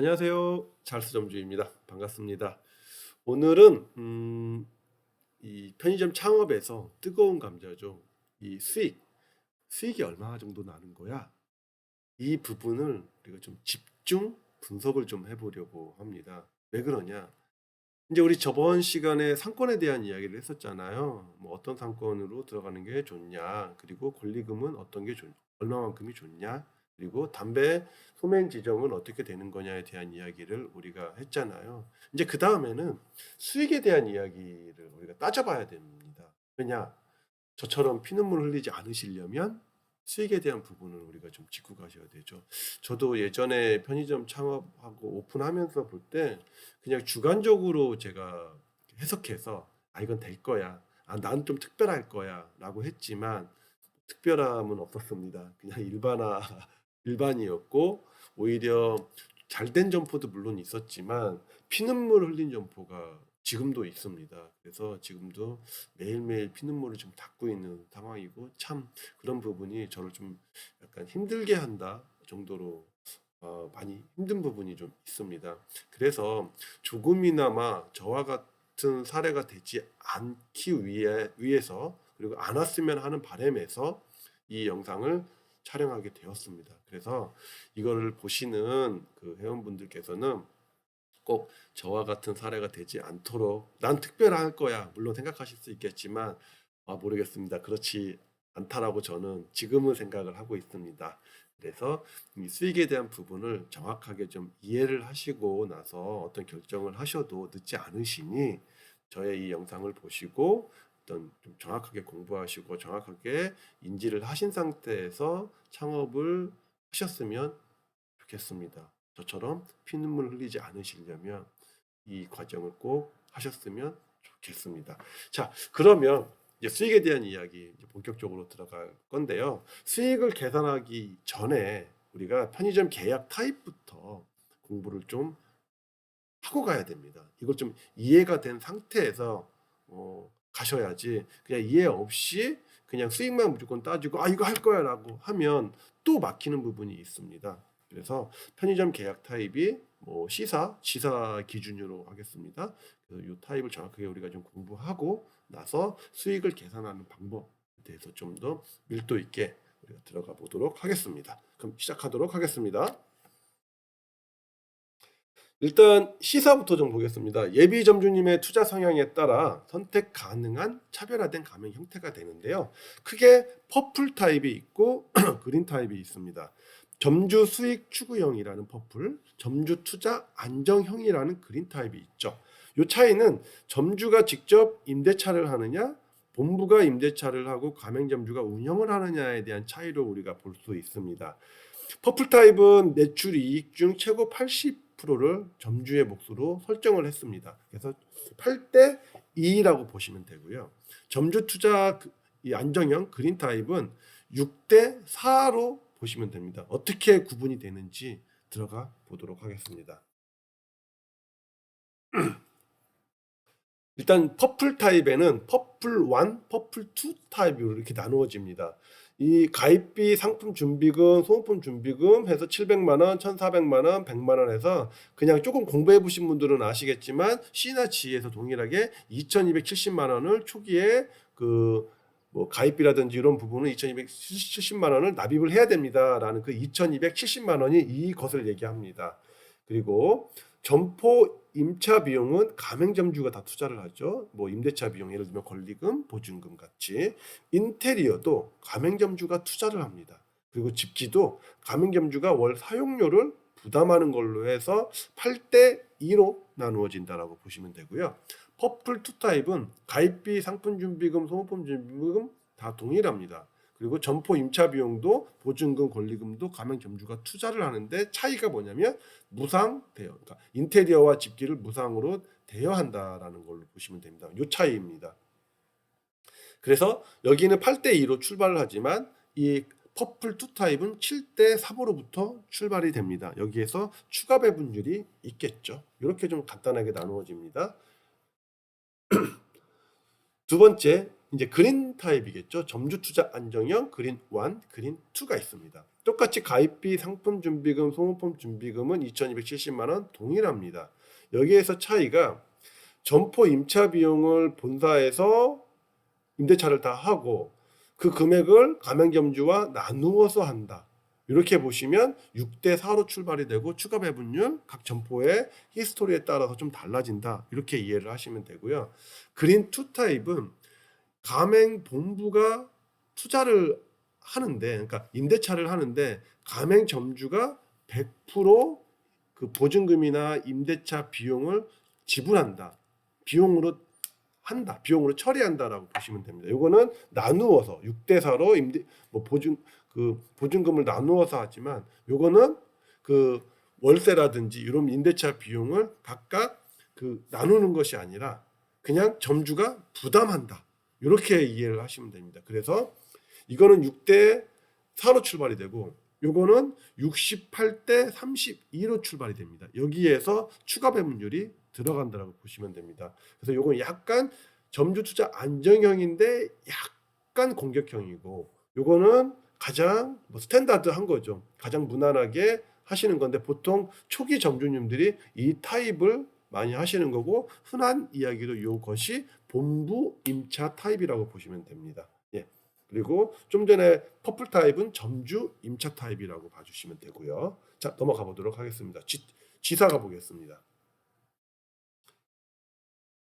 안녕하세요. 찰스 점주입니다. 반갑습니다. 오늘은 음, 이 편의점 창업에서 뜨거운 감자죠. 이 수익, 수익이 얼마 정도 나는 거야? 이 부분을 우리가 좀 집중 분석을 좀 해보려고 합니다. 왜 그러냐? 이제 우리 저번 시간에 상권에 대한 이야기를 했었잖아요. 뭐 어떤 상권으로 들어가는 게 좋냐, 그리고 권리금은 어떤 게 좋, 얼마만큼이 좋냐, 그리고 담배 소매인 지정은 어떻게 되는 거냐에 대한 이야기를 우리가 했잖아요. 이제 그 다음에는 수익에 대한 이야기를 우리가 따져봐야 됩니다. 왜냐? 저처럼 피눈물 흘리지 않으시려면 수익에 대한 부분을 우리가 좀 짚고 가셔야 되죠. 저도 예전에 편의점 창업하고 오픈하면서 볼 때 그냥 주관적으로 제가 해석해서 아 이건 될 거야. 아 난 좀 특별할 거야라고 했지만 특별함은 없었습니다. 그냥 일반화 일반이었고 오히려 잘된 점포도 물론 있었지만 피눈물 흘린 점포가 지금도 있습니다. 그래서 지금도 매일매일 피눈물을 좀 닦고 있는 상황이고 참 그런 부분이 저를 좀 약간 힘들게 한다 정도로 어, 많이 힘든 부분이 좀 있습니다. 그래서 조금이나마 저와 같은 사례가 되지 않기 위해 위해서 그리고 안 왔으면 하는 바람에서 이 영상을 촬영하게 되었습니다. 그래서 이거를 보시는 그 회원분들께서는 꼭 저와 같은 사례가 되지 않도록 난 특별할 거야 물론 생각하실 수 있겠지만 아 모르겠습니다 그렇지 않다라고 저는 지금은 생각을 하고 있습니다 그래서 이 수익에 대한 부분을 정확하게 좀 이해를 하시고 나서 어떤 결정을 하셔도 늦지 않으시니 저의 이 영상을 보시고 어떤 좀 정확하게 공부하시고 정확하게 인지를 하신 상태에서 창업을 하셨으면 좋겠습니다. 저처럼 피눈물 흘리지 않으시려면 이 과정을 꼭 하셨으면 좋겠습니다. 자, 그러면 이제 수익에 대한 이야기 이제 본격적으로 들어갈 건데요. 수익을 계산하기 전에 우리가 편의점 계약 타입부터 공부를 좀 하고 가야 됩니다. 이걸 좀 이해가 된 상태에서 어, 가셔야지 그냥 이해 없이 그냥 수익만 무조건 따지고 아 이거 할 거야라고 하면 또 막히는 부분이 있습니다. 그래서 편의점 계약 타입이 뭐 시사, 지사 기준으로 하겠습니다. 그래서 이 타입을 정확하게 우리가 좀 공부하고 나서 수익을 계산하는 방법에 대해서 좀 더 밀도 있게 우리가 들어가 보도록 하겠습니다. 그럼 시작하도록 하겠습니다. 일단 시사부터 좀 보겠습니다. 예비 점주님의 투자 성향에 따라 선택 가능한 차별화된 가맹 형태가 되는데요. 크게 퍼플 타입이 있고 그린 타입이 있습니다. 점주 수익 추구형이라는 퍼플, 점주 투자 안정형이라는 그린 타입이 있죠. 이 차이는 점주가 직접 임대차를 하느냐, 본부가 임대차를 하고 가맹점주가 운영을 하느냐에 대한 차이로 우리가 볼 수 있습니다. 퍼플 타입은 매출 이익 중 최고 80% 를 점주의 몫으로 설정을 했습니다. 그래서 8대 2라고 보시면 되고요. 점주 투자 그- 이 안정형 그린 타입은 6대 4로 보시면 됩니다. 어떻게 구분이 되는지 들어가 보도록 하겠습니다. 일단 퍼플 타입에는 퍼플 1, 퍼플 2 타입으로 이렇게 나누어집니다. 이 가입비, 상품 준비금, 소모품 준비금 해서 700만 원, 1,400만 원, 100만 원 해서 그냥 조금 공부해 보신 분들은 아시겠지만 C나 G에서 동일하게 2,270만 원을 초기에 그 뭐 가입비라든지 이런 부분은 2,270만 원을 납입을 해야 됩니다라는 그 2,270만 원이 이것을 얘기합니다. 그리고 점포 임차 비용은 가맹점주가 다 투자를 하죠. 뭐 임대차 비용 예를 들면 권리금, 보증금 같이 인테리어도 가맹점주가 투자를 합니다. 그리고 집기도 가맹점주가 월 사용료를 부담하는 걸로 해서 8대 2로 나누어진다라고 보시면 되고요. 퍼플 투 타입은 가입비, 상품 준비금, 소모품 준비금 다 동일합니다. 그리고 점포 임차 비용도 보증금, 권리금도 가맹 점주가 투자를 하는데 차이가 뭐냐면 무상 대여, 그러니까 인테리어와 집기를 무상으로 대여한다라는 걸로 보시면 됩니다. 요 차이입니다. 그래서 여기는 8대 2로 출발을 하지만 이 퍼플 투 타입은 7대 3으로부터 출발이 됩니다. 여기에서 추가 배분율이 있겠죠. 이렇게 좀 간단하게 나누어집니다. 두 번째 이제 그린 타입이겠죠. 점주 투자 안정형 그린 1, 그린 2가 있습니다. 똑같이 가입비, 상품 준비금, 소모품 준비금은 2,270만 원 동일합니다. 여기에서 차이가 점포 임차 비용을 본사에서 임대차를 다 하고 그 금액을 가맹점주와 나누어서 한다. 이렇게 보시면 6대 4로 출발이 되고 추가 배분율 각 점포의 히스토리에 따라서 좀 달라진다. 이렇게 이해를 하시면 되고요. 그린 2 타입은 가맹 본부가 투자를 하는데 그러니까 임대차를 하는데 가맹 점주가 100%그 보증금이나 임대차 비용을 지불한다. 비용으로 한다. 비용으로 처리한다라고 보시면 됩니다. 이거는 나누어서 6대 4로 임대 뭐 보증 그 보증금을 나누어서 하지만 요거는 그 월세라든지 이런 임대차 비용을 각각 그 나누는 것이 아니라 그냥 점주가 부담한다. 이렇게 이해를 하시면 됩니다. 그래서 이거는 6대 4로 출발이 되고 요거는 68대 32로 출발이 됩니다. 여기에서 추가 배분율이 들어간다라고 보시면 됩니다. 그래서 요건 약간 점주 투자 안정형인데 약간 공격형이고 요거는 가장 뭐 스탠다드한 거죠. 가장 무난하게 하시는 건데 보통 초기 점주님들이 이 타입을 많이 하시는 거고 흔한 이야기로 이것이 본부 임차 타입이라고 보시면 됩니다. 예. 그리고 좀 전에 퍼플 타입은 점주 임차 타입이라고 봐주시면 되고요. 자 넘어가 보도록 하겠습니다. 지, 지사가 보겠습니다.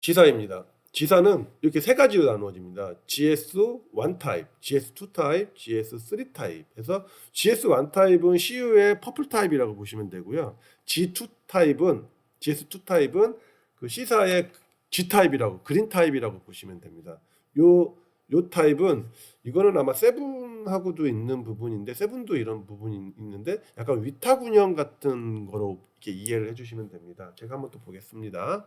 지사입니다. 지사는 이렇게 세 가지로 나누어집니다. GS1 타입, GS2 타입, GS3 타입. 해서 GS1 타입은 CU의 퍼플 타입이라고 보시면 되고요. G2 타입은 GS2 타입은 그 C사의 G 타입이라고 그린 타입이라고 보시면 됩니다. 요, 요 타입은 이거는 아마 세븐하고도 있는 부분인데 세븐도 이런 부분이 있는데 약간 위탁 운영 같은 거로 이렇게 이해를 해주시면 됩니다. 제가 한번 또 보겠습니다.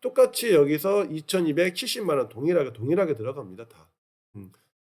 똑같이 여기서 2,270만 원 동일하게 동일하게 들어갑니다. 다. 음.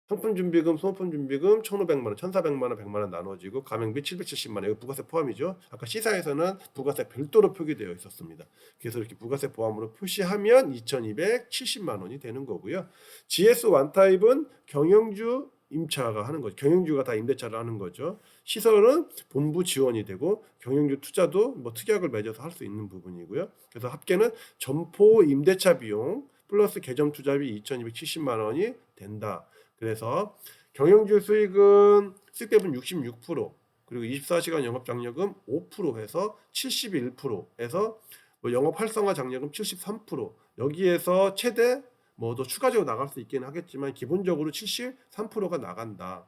상품 준비금, 소모품 준비금 1,500만 원, 1,400만 원, 100만 원 나눠지고 가맹비 770만 원. 이거 부가세 포함이죠. 아까 시사에서는 부가세 별도로 표기되어 있었습니다. 그래서 이렇게 부가세 포함으로 표시하면 2,270만 원이 되는 거고요. GS1 타입은 경영주 임차가 하는 거죠. 경영주가 다 임대차를 하는 거죠. 시설은 본부 지원이 되고 경영주 투자도 뭐 특약을 맺어서 할 수 있는 부분이고요. 그래서 합계는 점포 임대차 비용 플러스 개점 투자비 2,270만 원이 된다. 그래서 경영주 수익은 수익 대분 66% 그리고 24시간 영업 장려금 5% 해서 71%에서 뭐 영업 활성화 장려금 73% 여기에서 최대 뭐 더 추가적으로 나갈 수 있기는 하겠지만 기본적으로 73%가 나간다.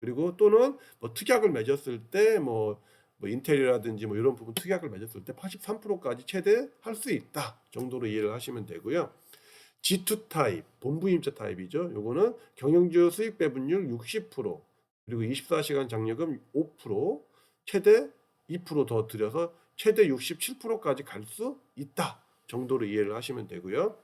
그리고 또는 뭐 특약을 맺었을 때뭐 뭐 인테리어라든지 뭐 이런 부분 특약을 맺었을 때 83%까지 최대 할 수 있다 정도로 이해를 하시면 되고요. G2 타입, 본부 임차 타입이죠. 요거는 경영주 수익 배분율 60% 그리고 24시간 장려금 5% 최대 2%더 들여서 최대 67%까지 갈 수 있다 정도로 이해를 하시면 되고요.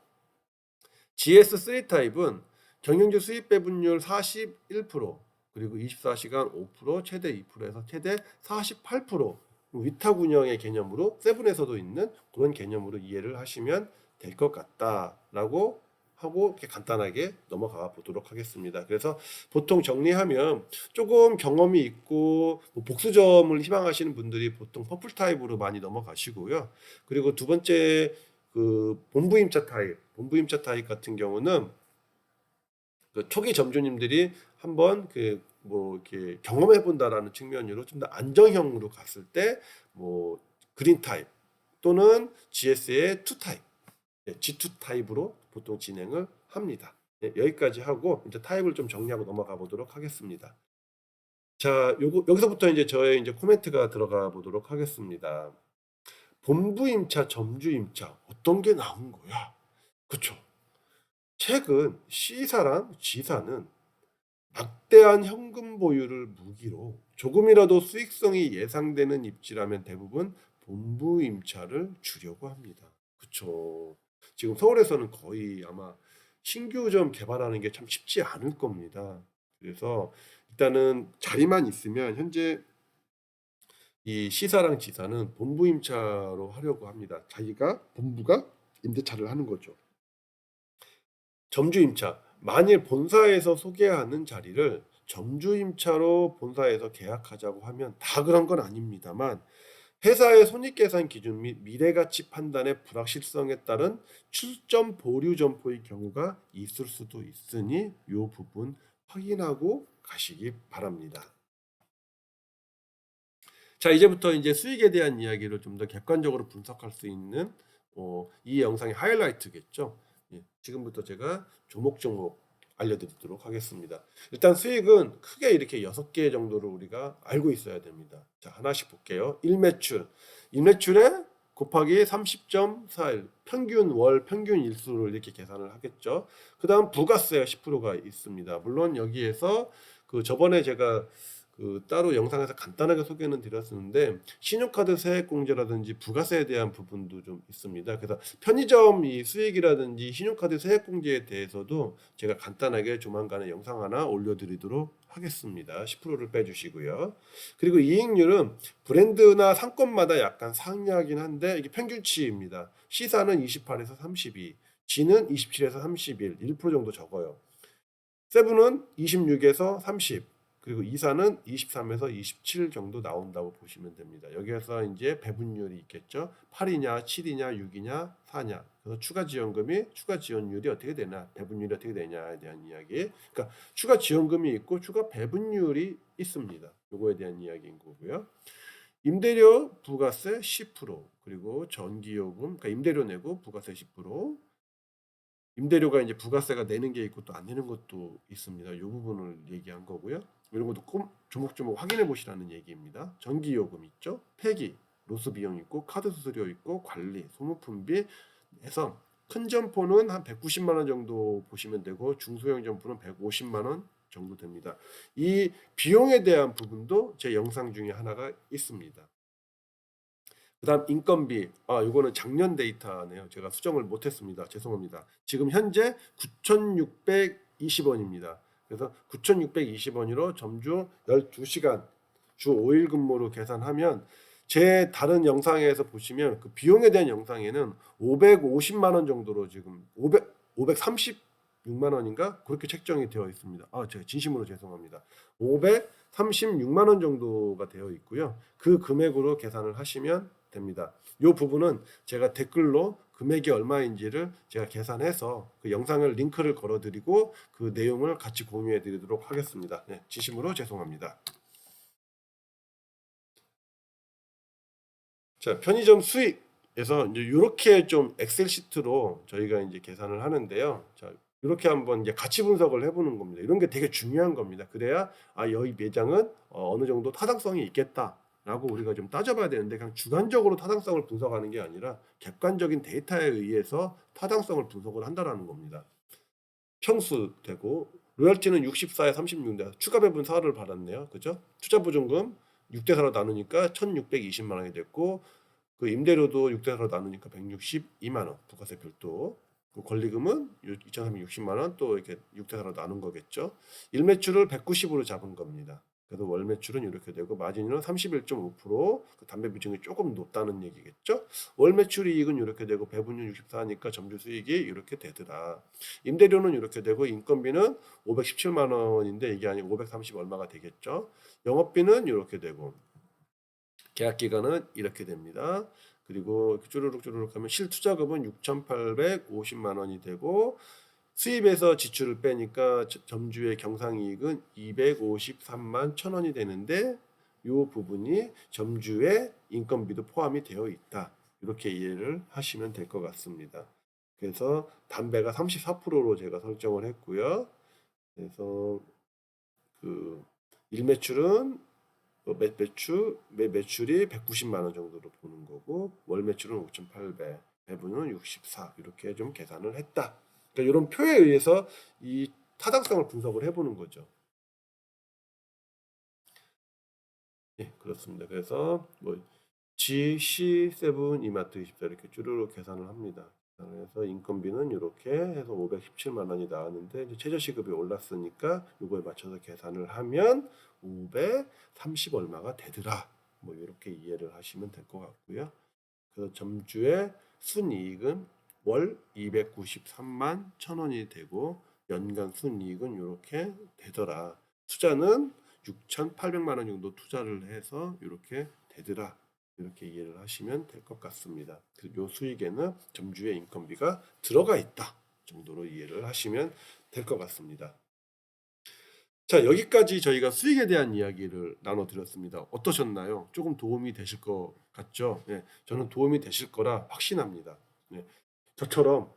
GS3 타입은 경영주 수익 배분율 41% 그리고 24시간 5% 최대 2%에서 최대 48% 위탁 운영의 개념으로 세븐에서도 있는 그런 개념으로 이해를 하시면 될 것 같다라고 하고 이렇게 간단하게 넘어가 보도록 하겠습니다. 그래서 보통 정리하면 조금 경험이 있고 뭐 복수점을 희망하시는 분들이 보통 퍼플 타입으로 많이 넘어가시고요. 그리고 두 번째 그 본부 임차 타입, 본부 임차 타입 같은 경우는 그 초기 점주님들이 한번 그 뭐 이렇게 경험해 본다라는 측면으로 좀 더 안정형으로 갔을 때 뭐 그린 타입 또는 GS의 2 타입, 네, G2 타입으로 보통 진행을 합니다. 네, 여기까지 하고 이제 타입을 좀 정리하고 넘어가 보도록 하겠습니다. 자, 요거 여기서부터 이제 저의 이제 코멘트가 들어가 보도록 하겠습니다. 본부 임차, 점주 임차 어떤 게 나온 거야? 그쵸? 최근 C사랑 G사는 막대한 현금 보유를 무기로 조금이라도 수익성이 예상되는 입지라면 대부분 본부 임차를 주려고 합니다. 그쵸? 지금 서울에서는 거의 아마 신규점 개발하는 게 참 쉽지 않을 겁니다. 그래서 일단은 자리만 있으면 현재 이 시사랑 지사는 본부 임차로 하려고 합니다. 자기가 본부가 임대차를 하는 거죠. 점주 임차 만일 본사에서 소개하는 자리를 점주 임차로 본사에서 계약하자고 하면 다 그런 건 아닙니다만 회사의 손익계산 기준 및 미래가치 판단의 불확실성에 따른 출점 보류 점포의 경우가 있을 수도 있으니 이 부분 확인하고 가시기 바랍니다. 자 이제부터 이제 수익에 대한 이야기를 좀 더 객관적으로 분석할 수 있는 어, 이 영상의 하이라이트겠죠. 예, 지금부터 제가 조목조목 알려드리도록 하겠습니다. 일단 수익은 크게 이렇게 여섯 개 정도를 우리가 알고 있어야 됩니다. 자 하나씩 볼게요. 일매출, 일매출에 곱하기 30.41 평균 월 평균 일수를 이렇게 계산을 하겠죠. 그다음 부가세 10%가 있습니다. 물론 여기에서 그 저번에 제가 그 따로 영상에서 간단하게 소개는 드렸었는데 신용카드 세액공제라든지 부가세에 대한 부분도 좀 있습니다. 그래서 편의점 이 수익이라든지 신용카드 세액공제에 대해서도 제가 간단하게 조만간에 영상 하나 올려드리도록 하겠습니다. 10%를 빼주시고요. 그리고 이익률은 브랜드나 상권마다 약간 상이하긴 한데 이게 평균치입니다. C사는 28에서 32, G는 27에서 31, 1% 정도 적어요. 세븐은 26에서 30, 그리고 이사는 23에서 27 정도 나온다고 보시면 됩니다. 여기에서 이제 배분율이 있겠죠. 8이냐, 7이냐, 6이냐, 4냐. 그래서 추가 지원금이 추가 지원율이 어떻게 되나, 배분율이 어떻게 되냐에 대한 이야기. 그러니까 추가 지원금이 있고 추가 배분율이 있습니다. 요거에 대한 이야기인 거고요. 임대료 부가세 10% 그리고 전기요금 그러니까 임대료 내고 부가세 10% 임대료가 이제 부가세가 내는 게 있고 또 안 내는 것도 있습니다. 이 부분을 얘기한 거고요. 이런 것도 꼭 조목조목 확인해 보시라는 얘기입니다. 전기 요금 있죠, 폐기, 로스 비용 있고 카드 수수료 있고 관리, 소모품비 해서 큰 점포는 한 190만 원 정도 보시면 되고 중소형 점포는 150만 원 정도 됩니다. 이 비용에 대한 부분도 제 영상 중에 하나가 있습니다. 그다음 인건비 아 이거는 작년 데이터네요. 제가 수정을 못했습니다. 죄송합니다. 지금 현재 9,620원입니다. 그래서 9,620원으로 점주 12시간 주 5일 근무로 계산하면 제 다른 영상에서 보시면 그 비용에 대한 영상에는 550만 원 정도로 지금 500 536만 원인가 그렇게 책정이 되어 있습니다. 아 제가 진심으로 죄송합니다. 536만 원 정도가 되어 있고요. 그 금액으로 계산을 하시면 됩니다. 이 부분은 제가 댓글로 금액이 얼마인지를 제가 계산해서 그 영상을 링크를 걸어드리고 그 내용을 같이 공유해드리도록 하겠습니다. 네, 진심으로 죄송합니다. 자, 편의점 수익에서 이제 이렇게 좀 엑셀 시트로 저희가 이제 계산을 하는데요. 자, 이렇게 한번 이제 가치 분석을 해보는 겁니다. 이런 게 되게 중요한 겁니다. 그래야 아, 여기 매장은 어, 어느 정도 타당성이 있겠다. 라고 우리가 좀 따져봐야 되는데 그냥 주관적으로 타당성을 분석하는 게 아니라 객관적인 데이터에 의해서 타당성을 분석을 한다라는 겁니다. 평수 되고 로열티는 64에 36인데 추가 배분 4를 받았네요. 그죠? 투자 보증금 6대 4로 나누니까 1,620만 원이 됐고 그 임대료도 6대 4로 나누니까 162만 원 부가세 별도. 그 권리금은 2,360만 원 또 이렇게 6대 4로 나눈 거겠죠. 일매출을 190으로 잡은 겁니다. 그래서 월 매출은 이렇게 되고 마진율은 31.5%, 그 담배 비중이 조금 높다는 얘기겠죠. 월 매출 이익은 이렇게 되고 배분율 64니까 점주 수익이 이렇게 되더라. 임대료는 이렇게 되고 인건비는 517만 원인데 이게 아니고 530 얼마가 되겠죠. 영업비는 이렇게 되고 계약 기간은 이렇게 됩니다. 그리고 쭈루룩 쭈루룩 하면 실투자금은 6,850만 원이 되고 수입에서 지출을 빼니까 점주의 경상이익은 253만 천 원이 되는데 이 부분이 점주의 인건비도 포함이 되어 있다. 이렇게 이해를 하시면 될 것 같습니다. 그래서 담배가 34%로 제가 설정을 했고요. 그래서 그 일매출은 뭐 매, 매출 매 매출이 190만 원 정도로 보는 거고 월 매출은 5,800, 배분은 64 이렇게 좀 계산을 했다. 그러니까 이런 표에 의해서 이 타당성을 분석을 해보는 거죠. 예, 그렇습니다. 그래서 뭐 G, C7, 이마트 24 이렇게 쭈루루 계산을 합니다. 그래서 인건비는 이렇게 해서 517만 원이 나왔는데 이제 최저 시급이 올랐으니까 이거에 맞춰서 계산을 하면 530 얼마가 되더라. 뭐 이렇게 이해를 하시면 될 것 같고요. 그래서 점주의 순이익은 월 293만 천 원이 되고 연간 순이익은 이렇게 되더라. 투자는 6,800만 원 정도 투자를 해서 이렇게 되더라. 이렇게 이해를 하시면 될 것 같습니다. 그요 수익에는 점주의 인건비가 들어가 있다 정도로 이해를 하시면 될 것 같습니다. 자 여기까지 저희가 수익에 대한 이야기를 나눠드렸습니다. 어떠셨나요? 조금 도움이 되실 것 같죠? 예, 저는 도움이 되실 거라 확신합니다. 예, 저처럼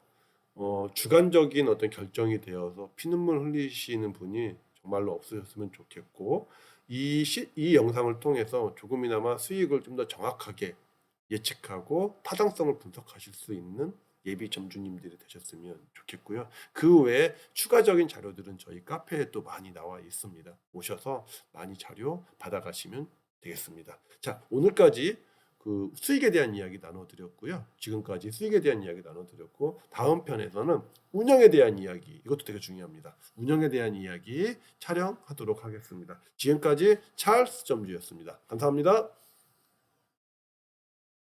어, 주관적인 어떤 결정이 되어서 피눈물 흘리시는 분이 정말로 없으셨으면 좋겠고 이, 시, 이 영상을 통해서 조금이나마 수익을 좀 더 정확하게 예측하고 타당성을 분석하실 수 있는 예비 점주님들이 되셨으면 좋겠고요. 그 외에 추가적인 자료들은 저희 카페에 또 많이 나와 있습니다. 오셔서 많이 자료 받아가시면 되겠습니다. 자, 오늘까지 그 수익에 대한 이야기 나눠드렸고요. 지금까지 수익에 대한 이야기 나눠드렸고 다음 편에서는 운영에 대한 이야기 이것도 되게 중요합니다. 운영에 대한 이야기 촬영하도록 하겠습니다. 지금까지 찰스 점주였습니다. 감사합니다.